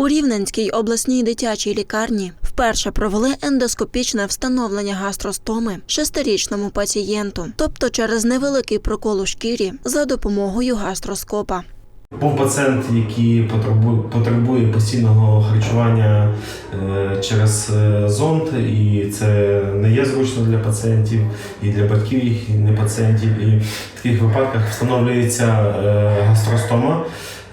У Рівненській обласній дитячій лікарні вперше провели ендоскопічне встановлення гастростоми шестирічному пацієнту, тобто через невеликий прокол у шкірі за допомогою гастроскопа. Був пацієнт, який потребує, постійного харчування е, через е, зонд, і це не є зручно для пацієнтів, і для батьків, і не пацієнтів. І в таких випадках встановлюється е, гастростома.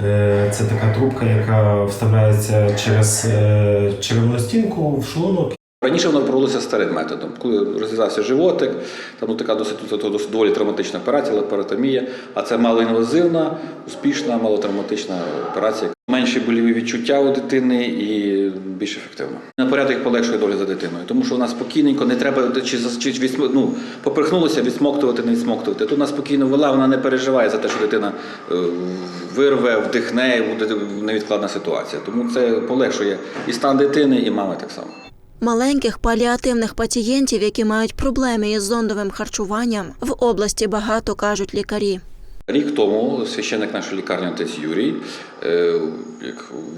Е, Це така трубка, яка вставляється через червону черевну стінку в шлунок Раніше воно проводилося старим методом, коли розв'язався животик, там ну, така досить, досить доволі травматична операція, лапаротомія, а це малоінвазивна, успішна, малотравматична операція. Менші боліві відчуття у дитини і більш ефективно. На порядок полегшує долю за дитиною, тому що вона спокійненько, не треба чи, чи відсм- ну, поперхнулося, відсмоктувати, не відсмоктувати. Тут вона спокійно вела, вона не переживає за те, що дитина е, вирве, вдихне, і буде невідкладна ситуація. Тому це полегшує і стан дитини, і мами так само. Маленьких паліативних пацієнтів, які мають проблеми із зондовим харчуванням, в області багато кажуть лікарі. Рік тому священник нашої лікарні отець Юрій, е,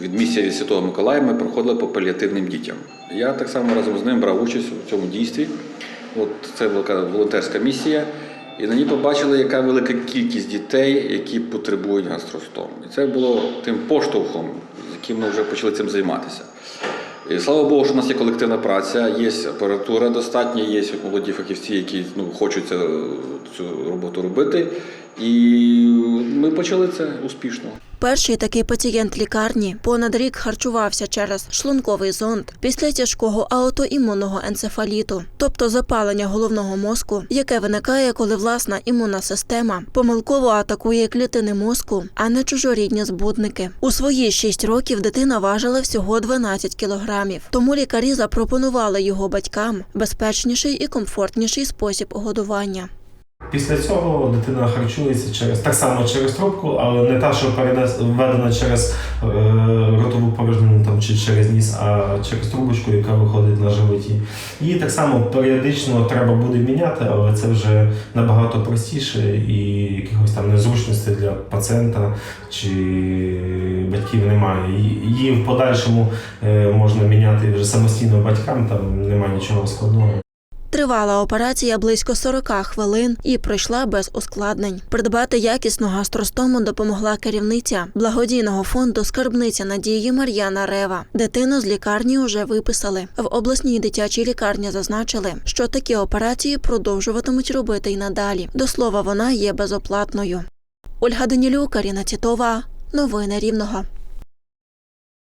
від місія від Святого Миколая, ми проходили по паліативним дітям. Я так само разом з ним брав участь у цьому дійстві. От це була волонтерська місія. І на ній побачили, яка велика кількість дітей, які потребують гастростом. І це було тим поштовхом, з яким ми вже почали цим займатися. І слава Богу, що у нас є колективна праця, є апаратура достатня, є молоді фахівці, які ну, хочуть цю роботу робити. І ми почали це успішно. Перший такий пацієнт лікарні понад рік харчувався через шлунковий зонд після тяжкого аутоімунного енцефаліту, тобто запалення головного мозку, яке виникає, коли власна імунна система помилково атакує клітини мозку, а не чужорідні збудники. У свої 6 років дитина важила всього 12 кілограмів. Тому лікарі запропонували його батькам безпечніший і комфортніший спосіб годування. Після цього дитина харчується через так само через трубку, але не та, що введена через е, ротову порожнину там, чи через ніс, а через трубочку, яка виходить на животі. Її так само періодично треба буде міняти, але це вже набагато простіше і якихось там незручностей для пацієнта чи батьків немає. Її в подальшому е, можна міняти вже самостійно батькам, там немає нічого складного. Тривала операція близько 40 хвилин і пройшла без ускладнень. Придбати якісну гастростому допомогла керівниця благодійного фонду Скарбниця надії Мар'яна Рева. Дитину з лікарні уже виписали. В обласній дитячій лікарні зазначили, що такі операції продовжуватимуть робити й надалі. До слова, вона є безоплатною. Ольга Данілюк, Каріна Тітова. Новини Рівного.